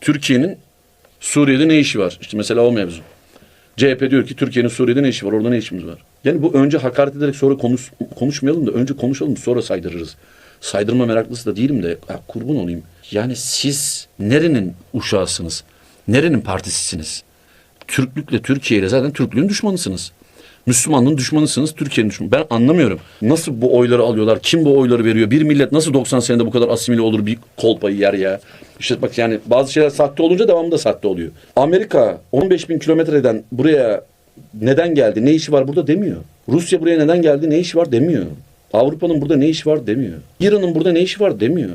Türkiye'nin Suriye'de ne işi var? İşte mesela o mevzu. CHP diyor ki Türkiye'nin Suriye'de ne işi var? Orada ne işimiz var? Yani bu önce hakaret ederek sonra konuş, konuşmayalım da önce konuşalım sonra saydırırız. Saydırma meraklısı da değilim de ya kurban olayım. Yani siz nerenin uşağısınız? Nerenin partisisiniz? Türklükle Türkiye ile zaten Türklüğün düşmanısınız. Müslümanlığın düşmanısınız, Türkiye'nin düşmanı. Ben anlamıyorum. Nasıl bu oyları alıyorlar? Kim bu oyları veriyor? Bir millet nasıl 90 senede bu kadar asimile olur bir kolpayı yer ya? İşte bak yani bazı şeyler sahte olunca devamında sahte oluyor. Amerika 15 bin kilometreden buraya neden geldi? Ne işi var burada demiyor. Rusya buraya neden geldi? Ne işi var demiyor. Avrupa'nın burada ne işi var demiyor. İran'ın burada ne işi var demiyor.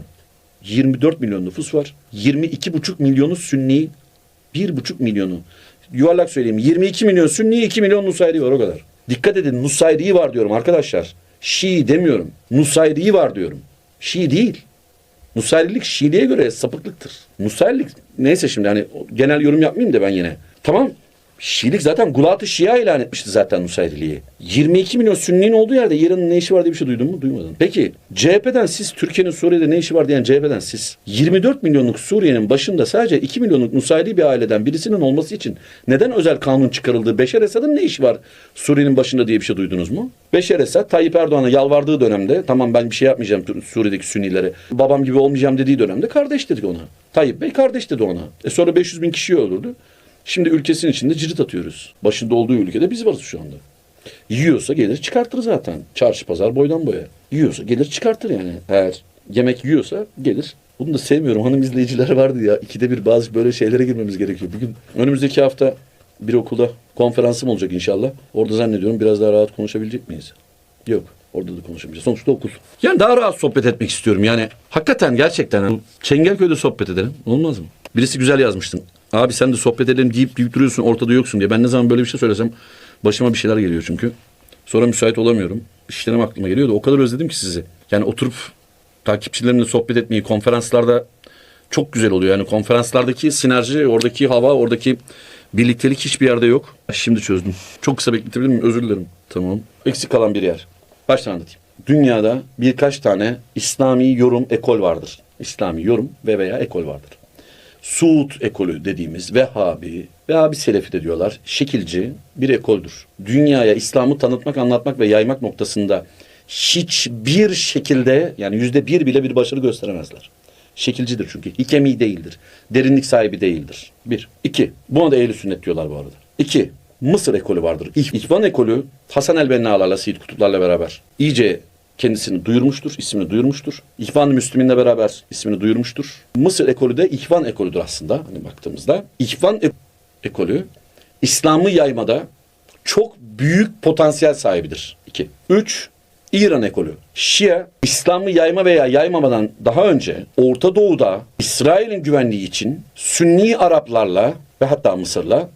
24 milyon nüfus var. 22,5 milyonu Sünni, 1,5 milyonu. Yuvarlak söyleyeyim 22 milyon Sünni, 2 milyon Nusayri var o kadar. Dikkat edin Nusayri var diyorum arkadaşlar. Şii demiyorum. Nusayri var diyorum. Şii değil. Nusayrilik Şiiliğe göre sapıklıktır. Nusayrilik neyse şimdi hani genel yorum yapmayayım da ben yine. Tamam Şiilik zaten Gulat-ı Şia ilan etmişti zaten Nusayriliği. 22 milyon Sünni'nin olduğu yerde İran'ın ne işi var diye bir şey duydun mu? Duymadın. Peki CHP'den siz Türkiye'nin Suriye'de ne işi var diyen CHP'den siz 24 milyonluk Suriye'nin başında sadece 2 milyonluk Nusayri bir aileden birisinin olması için neden özel kanun çıkarıldı? Beşer Esad'ın ne işi var Suriye'nin başında diye bir şey duydunuz mu? Beşer Esad Tayyip Erdoğan'a yalvardığı dönemde tamam ben bir şey yapmayacağım Suriye'deki Sünnilere. Babam gibi olmayacağım dediği dönemde kardeş dedik ona. Tayyip Bey kardeş dedi ona. E sonra 500 bin kişiyi öldürdü. Şimdi ülkesinin içinde cirit atıyoruz. Başında olduğu ülkede biz varız şu anda. Yiyorsa gelir çıkartır zaten. Çarşı pazar boydan boya. Yiyorsa gelir çıkartır yani. Eğer yemek yiyorsa gelir. Bunu da sevmiyorum. Hanım izleyicileri vardı ya. İkide bir bazı böyle şeylere girmemiz gerekiyor. Bugün önümüzdeki hafta bir okulda konferansım olacak inşallah. Orada zannediyorum biraz daha rahat konuşabilecek miyiz? Yok. Orada da konuşamayacağız. Sonuçta okul. Yani daha rahat sohbet etmek istiyorum. Yani hakikaten gerçekten Çengelköy'de sohbet edelim. Olmaz mı? Birisi güzel yazmıştın. Abi sen de sohbet edelim deyip deyip duruyorsun ortada yoksun diye. Ben ne zaman böyle bir şey söylesem başıma bir şeyler geliyor çünkü. Sonra müsait olamıyorum. İşlerim aklıma geliyor da o kadar özledim ki sizi. Yani oturup takipçilerimle sohbet etmeyi konferanslarda çok güzel oluyor. Yani konferanslardaki sinerji, oradaki hava, oradaki birliktelik hiçbir yerde yok. Şimdi çözdüm. Çok kısa bekletebilir miyim? Özür dilerim. Tamam. Eksik kalan bir yer. Baştan anlatayım. Dünyada birkaç tane İslami yorum ekol vardır. İslami yorum ve veya ekol vardır. Suud ekolü dediğimiz Vehhabi, Vehhabi Selefi de diyorlar. Şekilci bir ekoldür. Dünyaya İslam'ı tanıtmak, anlatmak ve yaymak noktasında hiçbir şekilde yani yüzde bir bile bir başarı gösteremezler. Şekilcidir çünkü. Hikemi değildir. Derinlik sahibi değildir. Bir. İki. Buna da ehl sünnet diyorlar bu arada. İki. Mısır ekolü vardır. İh- İhvan ekolü Hasan el-Benna'larla, Seyyid Kutuplarla beraber iyice kendisini duyurmuştur, ismini duyurmuştur. İhvan Müslüminle beraber ismini duyurmuştur. Mısır ekolü de İhvan ekolüdür aslında hani baktığımızda. İhvan e- ekolü İslam'ı yaymada çok büyük potansiyel sahibidir. 2. 3. İran ekolü. Şia, İslam'ı yayma veya yaymamadan daha önce Orta Doğu'da İsrail'in güvenliği için Sünni Araplarla ve hatta Mısır'la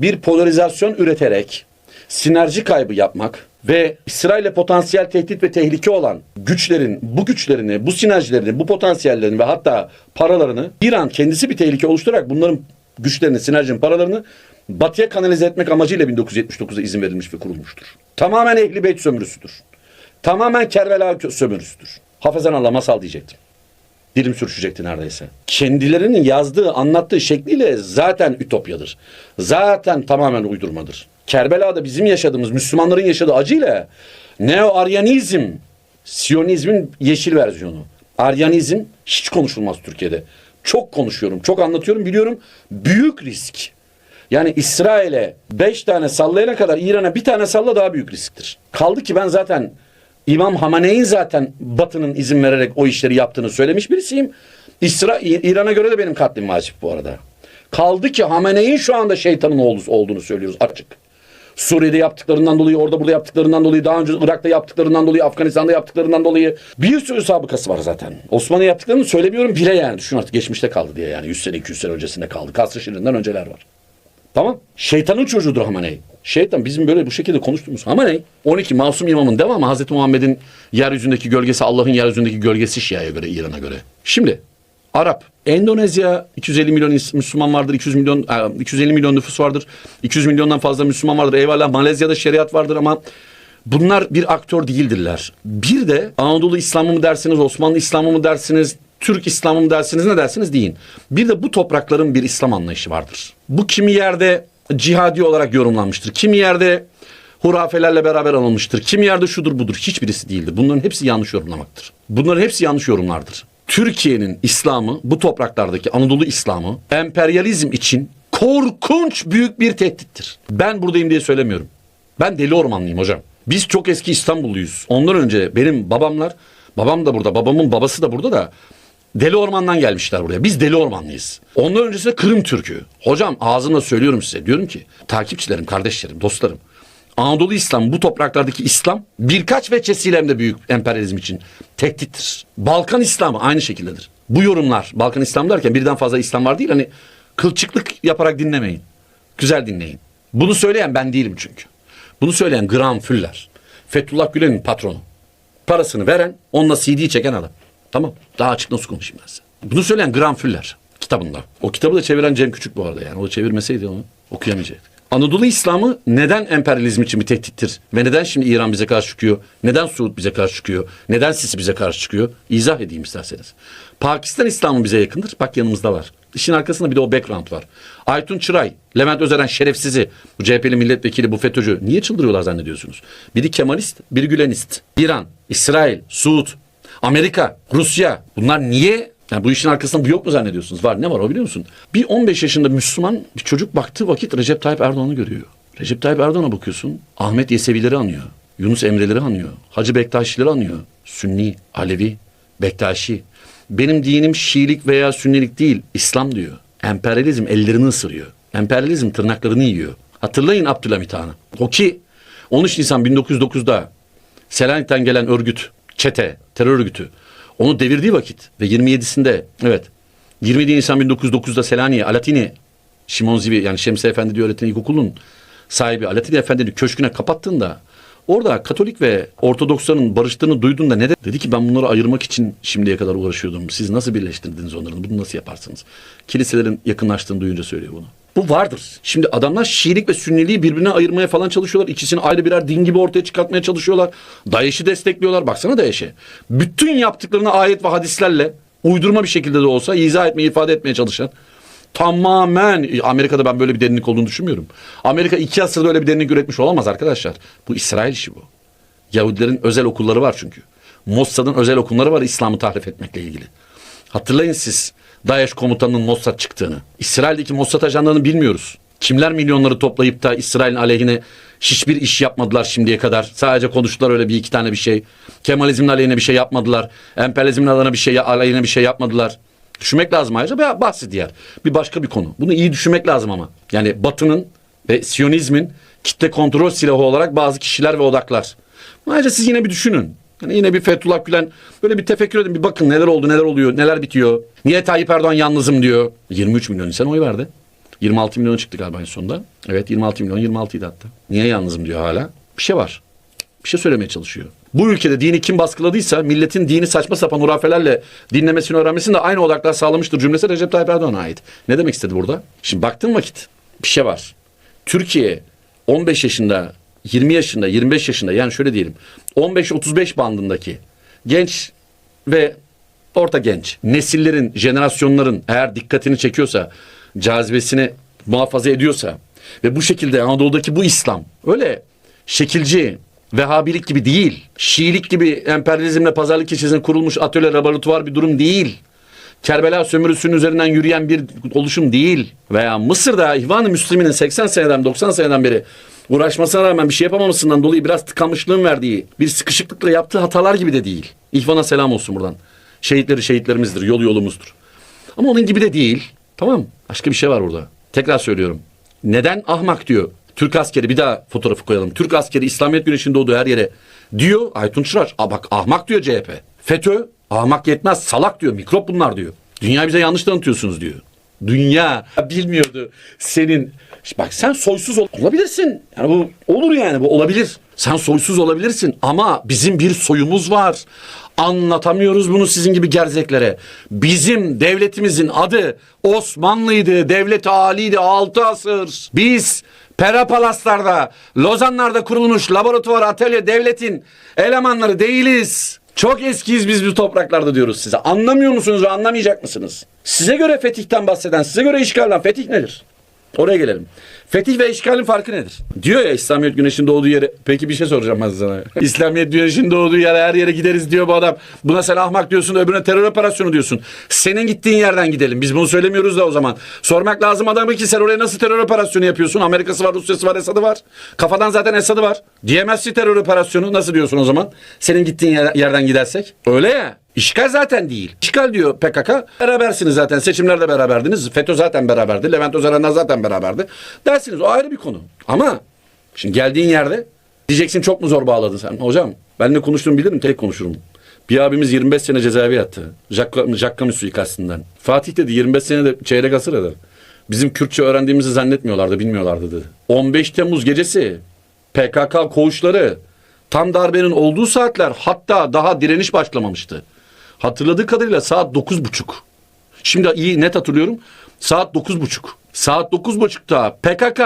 bir polarizasyon üreterek sinerji kaybı yapmak ve İsrail'e potansiyel tehdit ve tehlike olan güçlerin bu güçlerini, bu sinerjilerini, bu potansiyellerini ve hatta paralarını İran kendisi bir tehlike oluşturarak bunların güçlerini, sinerjinin paralarını batıya kanalize etmek amacıyla 1979'da izin verilmiş ve kurulmuştur. Tamamen Ehli Beyt sömürüsüdür. Tamamen Kerbela sömürüsüdür. Hafızan Allah masal diyecektim. Dilim sürüşecekti neredeyse. Kendilerinin yazdığı, anlattığı şekliyle zaten ütopyadır. Zaten tamamen uydurmadır. Kerbela'da bizim yaşadığımız, Müslümanların yaşadığı acıyla neo-Aryanizm, Siyonizmin yeşil versiyonu. Aryanizm hiç konuşulmaz Türkiye'de. Çok konuşuyorum, çok anlatıyorum, biliyorum. Büyük risk. Yani İsrail'e beş tane sallayana kadar İran'a bir tane salla daha büyük risktir. Kaldı ki ben zaten İmam Hamaney'in zaten Batı'nın izin vererek o işleri yaptığını söylemiş birisiyim. İsra İran'a göre de benim katlim vacip bu arada. Kaldı ki Hamaney'in şu anda şeytanın oğlu olduğunu söylüyoruz açık. Suriye'de yaptıklarından dolayı, orada burada yaptıklarından dolayı, daha önce Irak'ta yaptıklarından dolayı, Afganistan'da yaptıklarından dolayı bir sürü sabıkası var zaten. Osmanlı yaptıklarını söylemiyorum bile yani. Düşün artık geçmişte kaldı diye yani 100 sene 200 sene öncesinde kaldı. Kasr Şirin'den önceler var. Tamam. Şeytanın çocuğudur Hamaney. Şeytan bizim böyle bu şekilde konuştuğumuz Hamaney 12 masum imamın devamı Hazreti Muhammed'in yeryüzünde gölgesi Allah'ın yeryüzündeki gölgesi Şia'ya göre İran'a göre. Şimdi Arap. Endonezya 250 milyon Müslüman vardır. 200 milyon e, 250 milyon nüfus vardır. 200 milyondan fazla Müslüman vardır. Eyvallah Malezya'da şeriat vardır ama bunlar bir aktör değildirler. Bir de Anadolu İslamı mı dersiniz, Osmanlı İslamı mı dersiniz, Türk İslam'ı mı dersiniz ne dersiniz deyin. Bir de bu toprakların bir İslam anlayışı vardır. Bu kimi yerde cihadi olarak yorumlanmıştır. Kimi yerde hurafelerle beraber anılmıştır. Kimi yerde şudur budur. Hiçbirisi değildir. Bunların hepsi yanlış yorumlamaktır. Bunların hepsi yanlış yorumlardır. Türkiye'nin İslam'ı, bu topraklardaki Anadolu İslam'ı emperyalizm için korkunç büyük bir tehdittir. Ben buradayım diye söylemiyorum. Ben deli ormanlıyım hocam. Biz çok eski İstanbulluyuz. Ondan önce benim babamlar, babam da burada, babamın babası da burada da Deli Orman'dan gelmişler buraya. Biz Deli Ormanlıyız. Ondan öncesinde Kırım Türk'ü. Hocam ağzımla söylüyorum size. Diyorum ki takipçilerim, kardeşlerim, dostlarım. Anadolu İslam, bu topraklardaki İslam birkaç veçesiyle hem de büyük emperyalizm için tehdittir. Balkan İslamı aynı şekildedir. Bu yorumlar, Balkan İslam derken birden fazla İslam var değil. Hani kılçıklık yaparak dinlemeyin. Güzel dinleyin. Bunu söyleyen ben değilim çünkü. Bunu söyleyen Graham Fuller. Fethullah Gülen'in patronu. Parasını veren, onunla CD çeken adam. Tamam. Daha açık nasıl konuşayım ben size. Bunu söyleyen Graham Fuller kitabında. O kitabı da çeviren Cem Küçük bu arada yani. O çevirmeseydi onu okuyamayacaktık. Anadolu İslamı neden emperyalizm için bir tehdittir? Ve neden şimdi İran bize karşı çıkıyor? Neden Suud bize karşı çıkıyor? Neden Sisi bize karşı çıkıyor? İzah edeyim isterseniz. Pakistan İslamı bize yakındır. Bak yanımızda var. İşin arkasında bir de o background var. Aytun Çıray, Levent Özeren şerefsizi, bu CHP'li milletvekili, bu FETÖ'cü niye çıldırıyorlar zannediyorsunuz? Biri Kemalist, biri Gülenist. İran, İsrail, Suud, Amerika, Rusya bunlar niye yani bu işin arkasında bu yok mu zannediyorsunuz? Var ne var o biliyor musun? Bir 15 yaşında Müslüman bir çocuk baktığı vakit Recep Tayyip Erdoğan'ı görüyor. Recep Tayyip Erdoğan'a bakıyorsun. Ahmet Yesevileri anıyor. Yunus Emre'leri anıyor. Hacı Bektaşileri anıyor. Sünni, Alevi, Bektaşi. Benim dinim Şiilik veya Sünnilik değil. İslam diyor. Emperyalizm ellerini ısırıyor. Emperyalizm tırnaklarını yiyor. Hatırlayın Abdülhamit Han'ı. O ki 13 Nisan 1909'da Selanik'ten gelen örgüt, çete, terör örgütü onu devirdiği vakit ve 27'sinde evet 27 Nisan 1909'da Selanik'e Alatini Şimon Zivi yani Şemsi Efendi diye öğreten ilkokulun sahibi Alatini Efendi'nin köşküne kapattığında orada Katolik ve Ortodoksların barıştığını duyduğunda ne dedi? Dedi ki ben bunları ayırmak için şimdiye kadar uğraşıyordum. Siz nasıl birleştirdiniz onları? Bunu nasıl yaparsınız? Kiliselerin yakınlaştığını duyunca söylüyor bunu. Bu vardır. Şimdi adamlar Şiilik ve Sünniliği birbirine ayırmaya falan çalışıyorlar. İkisini ayrı birer din gibi ortaya çıkartmaya çalışıyorlar. DAEŞ'i destekliyorlar. Baksana DAEŞ'e. Bütün yaptıklarını ayet ve hadislerle uydurma bir şekilde de olsa izah etmeye, ifade etmeye çalışan tamamen Amerika'da ben böyle bir derinlik olduğunu düşünmüyorum. Amerika iki asırda öyle bir derinlik üretmiş olamaz arkadaşlar. Bu İsrail işi bu. Yahudilerin özel okulları var çünkü. Mossad'ın özel okulları var İslam'ı tahrif etmekle ilgili. Hatırlayın siz DAEŞ komutanının Mossad çıktığını. İsrail'deki Mossad ajanlarını bilmiyoruz. Kimler milyonları toplayıp da İsrail'in aleyhine hiçbir iş yapmadılar şimdiye kadar. Sadece konuştular öyle bir iki tane bir şey. Kemalizmin aleyhine bir şey yapmadılar. Emperyalizmin aleyhine bir şey, aleyhine bir şey yapmadılar. Düşünmek lazım ayrıca bir bahsi diğer. Bir başka bir konu. Bunu iyi düşünmek lazım ama. Yani Batı'nın ve Siyonizmin kitle kontrol silahı olarak bazı kişiler ve odaklar. Ayrıca siz yine bir düşünün. Yani yine bir Fethullah Gülen böyle bir tefekkür edin bir bakın neler oldu neler oluyor neler bitiyor. Niye Tayyip Erdoğan yalnızım diyor. 23 milyon insan oy verdi. 26 milyon çıktı galiba en sonunda. Evet 26 milyon 26 idi hatta. Niye yalnızım diyor hala. Bir şey var. Bir şey söylemeye çalışıyor. Bu ülkede dini kim baskıladıysa milletin dini saçma sapan hurafelerle dinlemesini öğrenmesini de aynı odaklar sağlamıştır cümlesi Recep Tayyip Erdoğan'a ait. Ne demek istedi burada? Şimdi baktığın vakit bir şey var. Türkiye 15 yaşında 20 yaşında, 25 yaşında yani şöyle diyelim 15-35 bandındaki genç ve orta genç nesillerin, jenerasyonların eğer dikkatini çekiyorsa, cazibesini muhafaza ediyorsa ve bu şekilde Anadolu'daki bu İslam öyle şekilci, Vehhabilik gibi değil, Şiilik gibi emperyalizmle pazarlık içerisinde kurulmuş atölye laboratuvar bir durum değil. Kerbela sömürüsünün üzerinden yürüyen bir oluşum değil. Veya Mısır'da İhvan-ı Müslümin'in 80 seneden 90 seneden beri uğraşmasına rağmen bir şey yapamamasından dolayı biraz tıkanmışlığın verdiği bir sıkışıklıkla yaptığı hatalar gibi de değil. İhvan'a selam olsun buradan. Şehitleri şehitlerimizdir, yol yolumuzdur. Ama onun gibi de değil. Tamam Başka bir şey var burada. Tekrar söylüyorum. Neden ahmak diyor. Türk askeri bir daha fotoğrafı koyalım. Türk askeri İslamiyet güneşinin doğduğu her yere diyor Aytun Çırar. Aa bak ahmak diyor CHP. FETÖ ahmak yetmez salak diyor. Mikrop bunlar diyor. Dünya bize yanlış tanıtıyorsunuz diyor. Dünya bilmiyordu senin. Bak sen soysuz ol- olabilirsin. Yani bu olur yani bu olabilir. Sen soysuz olabilirsin ama bizim bir soyumuz var. Anlatamıyoruz bunu sizin gibi gerzeklere. Bizim devletimizin adı Osmanlı'ydı. Devlet Ali'ydi. Altı asır. Biz Pera Palaslar'da, Lozanlar'da kurulmuş laboratuvar, atölye, devletin elemanları değiliz. Çok eskiyiz biz bu topraklarda diyoruz size. Anlamıyor musunuz ve anlamayacak mısınız? Size göre fetihten bahseden, size göre işgalden fetih nedir? Oraya gelelim. Fetih ve işgalin farkı nedir? Diyor ya İslamiyet güneşin doğduğu yere. Peki bir şey soracağım ben sana. İslamiyet güneşin doğduğu yere her yere gideriz diyor bu adam. Buna sen ahmak diyorsun öbürüne terör operasyonu diyorsun. Senin gittiğin yerden gidelim. Biz bunu söylemiyoruz da o zaman. Sormak lazım adamı ki sen oraya nasıl terör operasyonu yapıyorsun? Amerika'sı var, Rusya'sı var, Esad'ı var. Kafadan zaten Esad'ı var. Diyemezsin terör operasyonu. Nasıl diyorsun o zaman? Senin gittiğin yer- yerden gidersek. Öyle ya. İşgal zaten değil. İşgal diyor PKK. Berabersiniz zaten. Seçimlerde beraberdiniz. FETÖ zaten beraberdi. Levent Özerenler zaten beraberdi. Dersiniz o ayrı bir konu. Ama şimdi geldiğin yerde diyeceksin çok mu zor bağladın sen? Hocam benimle konuştuğumu bilirim tek konuşurum. Bir abimiz 25 sene cezaevi yattı. Jack, Jack Camus suikastından. Fatih dedi 25 sene de çeyrek asır eder. Bizim Kürtçe öğrendiğimizi zannetmiyorlardı, bilmiyorlardı dedi. 15 Temmuz gecesi PKK koğuşları tam darbenin olduğu saatler hatta daha direniş başlamamıştı. Hatırladığı kadarıyla saat dokuz buçuk. Şimdi iyi net hatırlıyorum. Saat dokuz buçuk. Saat dokuz buçukta PKK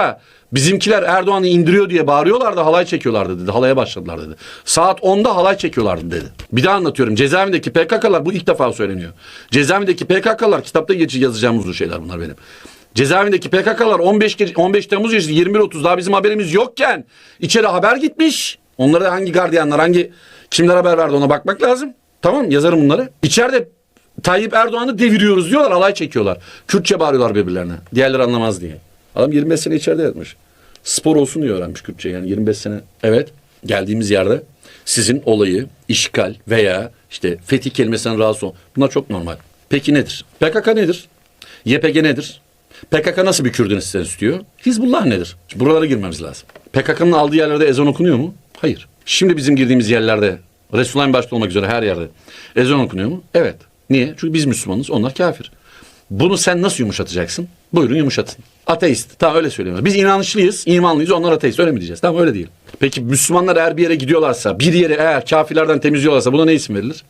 bizimkiler Erdoğan'ı indiriyor diye bağırıyorlardı halay çekiyorlardı dedi. Halaya başladılar dedi. Saat 10'da halay çekiyorlardı dedi. Bir daha anlatıyorum. Cezaevindeki PKK'lar bu ilk defa söyleniyor. Cezaevindeki PKK'lar kitapta geç yazacağımız bu şeyler bunlar benim. Cezaevindeki PKK'lar 15 gece, 15 Temmuz gecesi 21.30 daha bizim haberimiz yokken içeri haber gitmiş. Onlara da hangi gardiyanlar hangi kimler haber verdi ona bakmak lazım. Tamam yazarım bunları. İçeride Tayyip Erdoğan'ı deviriyoruz diyorlar alay çekiyorlar. Kürtçe bağırıyorlar birbirlerine. Diğerleri anlamaz diye. Adam 25 sene içeride yatmış. Spor olsun diye öğrenmiş Kürtçe yani 25 sene. Evet geldiğimiz yerde sizin olayı işgal veya işte fetih kelimesinden rahatsız olun. Bunlar çok normal. Peki nedir? PKK nedir? YPG nedir? PKK nasıl bir Kürdistan istiyor? Hizbullah nedir? Şimdi buralara girmemiz lazım. PKK'nın aldığı yerlerde ezan okunuyor mu? Hayır. Şimdi bizim girdiğimiz yerlerde Resulullah'ın başta olmak üzere her yerde ezan okunuyor mu? Evet. Niye? Çünkü biz Müslümanız, onlar kafir. Bunu sen nasıl yumuşatacaksın? Buyurun yumuşatın. Ateist. Tamam öyle söylüyorlar. Biz inançlıyız, imanlıyız, onlar ateist. Öyle mi diyeceğiz? Tamam öyle değil. Peki Müslümanlar eğer bir yere gidiyorlarsa, bir yeri eğer kafirlerden temizliyorlarsa buna ne isim verilir?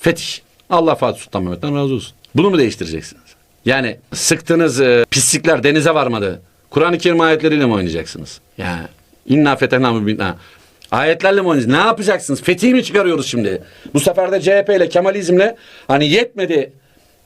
Fetih. Allah Fatih Sultan Mehmet'ten razı olsun. Bunu mu değiştireceksiniz? Yani sıktığınız e, pislikler denize varmadı. Kur'an-ı Kerim ayetleriyle mi oynayacaksınız? Ya inna fetehna mübinna. Ayetlerle mi oynayacaksınız? Ne yapacaksınız? Fetih mi çıkarıyoruz şimdi? Bu sefer de CHP ile Kemalizmle hani yetmedi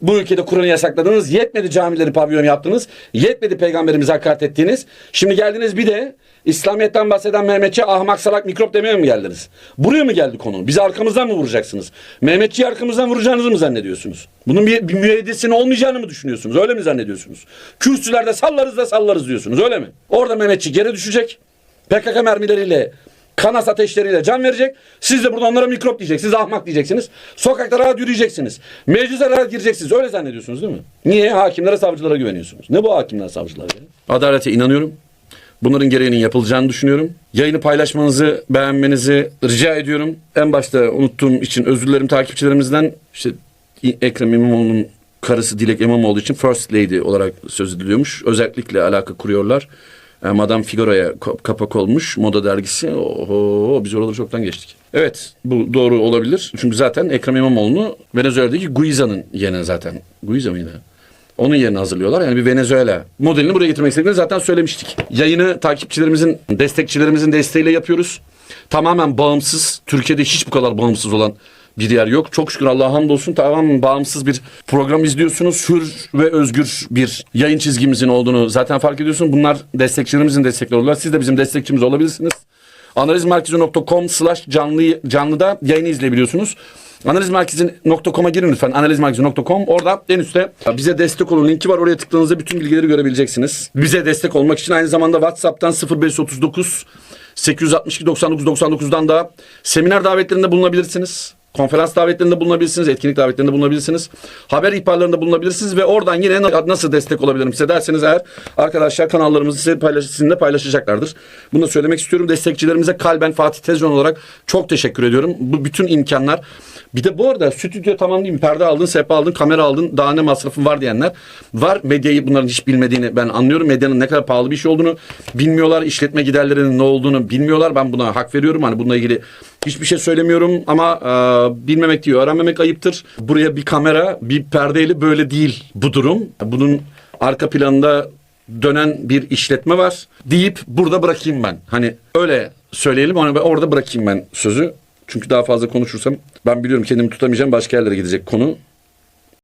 bu ülkede Kur'an'ı yasakladınız. Yetmedi camileri pavyon yaptınız. Yetmedi peygamberimize hakaret ettiğiniz. Şimdi geldiniz bir de İslamiyet'ten bahseden Mehmetçi ahmak salak mikrop demeye mi geldiniz? Buraya mı geldi konu? Bizi arkamızdan mı vuracaksınız? Mehmetçiyi arkamızdan vuracağınızı mı zannediyorsunuz? Bunun bir, bir müeyyidesinin olmayacağını mı düşünüyorsunuz? Öyle mi zannediyorsunuz? Kürsülerde sallarız da sallarız diyorsunuz öyle mi? Orada Mehmetçi geri düşecek. PKK mermileriyle Kanas ateşleriyle can verecek. Siz de burada onlara mikrop diyeceksiniz, ahmak diyeceksiniz. Sokakta rahat yürüyeceksiniz. Meclise rahat gireceksiniz. Öyle zannediyorsunuz değil mi? Niye? Hakimlere, savcılara güveniyorsunuz. Ne bu hakimler, savcılar ya? Adalete inanıyorum. Bunların gereğinin yapılacağını düşünüyorum. Yayını paylaşmanızı, beğenmenizi rica ediyorum. En başta unuttuğum için özür dilerim takipçilerimizden. İşte Ekrem İmamoğlu'nun karısı Dilek İmamoğlu için First Lady olarak söz ediliyormuş. Özellikle alaka kuruyorlar. E, Madame Figaro'ya ka- kapak olmuş moda dergisi. Oho biz oraları çoktan geçtik. Evet bu doğru olabilir. Çünkü zaten Ekrem İmamoğlu'nu Venezuela'daki Guiza'nın yerine zaten. Guiza mıydı? Onun yerine hazırlıyorlar. Yani bir Venezuela modelini buraya getirmek istediklerini zaten söylemiştik. Yayını takipçilerimizin, destekçilerimizin desteğiyle yapıyoruz. Tamamen bağımsız. Türkiye'de hiç bu kadar bağımsız olan bir yer yok. Çok şükür Allah'a hamdolsun tamamen bağımsız bir program izliyorsunuz. Hür ve özgür bir yayın çizgimizin olduğunu zaten fark ediyorsunuz. Bunlar destekçilerimizin destekleri olurlar. Siz de bizim destekçimiz olabilirsiniz. Analizmerkezi.com slash canlı, canlıda yayını izleyebiliyorsunuz. Analizmerkezi.com'a girin lütfen. Analizmerkezi.com. Orada en üstte bize destek olun linki var. Oraya tıkladığınızda bütün bilgileri görebileceksiniz. Bize destek olmak için aynı zamanda WhatsApp'tan 0539 862 99 99'dan da seminer davetlerinde bulunabilirsiniz. Konferans davetlerinde bulunabilirsiniz, etkinlik davetlerinde bulunabilirsiniz. Haber ihbarlarında bulunabilirsiniz ve oradan yine na- nasıl destek olabilirim size derseniz eğer arkadaşlar kanallarımızı size paylaş, sizinle paylaşacaklardır. Bunu da söylemek istiyorum. Destekçilerimize kalben Fatih Tezcan olarak çok teşekkür ediyorum. Bu bütün imkanlar. Bir de bu arada stüdyo tamam değil mi? Perde aldın, sehpa aldın, kamera aldın, daha ne masrafın var diyenler var. Medyayı bunların hiç bilmediğini ben anlıyorum. Medyanın ne kadar pahalı bir şey olduğunu bilmiyorlar. İşletme giderlerinin ne olduğunu bilmiyorlar. Ben buna hak veriyorum. Hani bununla ilgili hiçbir şey söylemiyorum ama e, bilmemek diyor. Öğrenmemek ayıptır. Buraya bir kamera, bir perdeyle böyle değil bu durum. Bunun arka planında dönen bir işletme var deyip burada bırakayım ben. Hani öyle söyleyelim. Hani orada bırakayım ben sözü. Çünkü daha fazla konuşursam ben biliyorum kendimi tutamayacağım başka yerlere gidecek konu.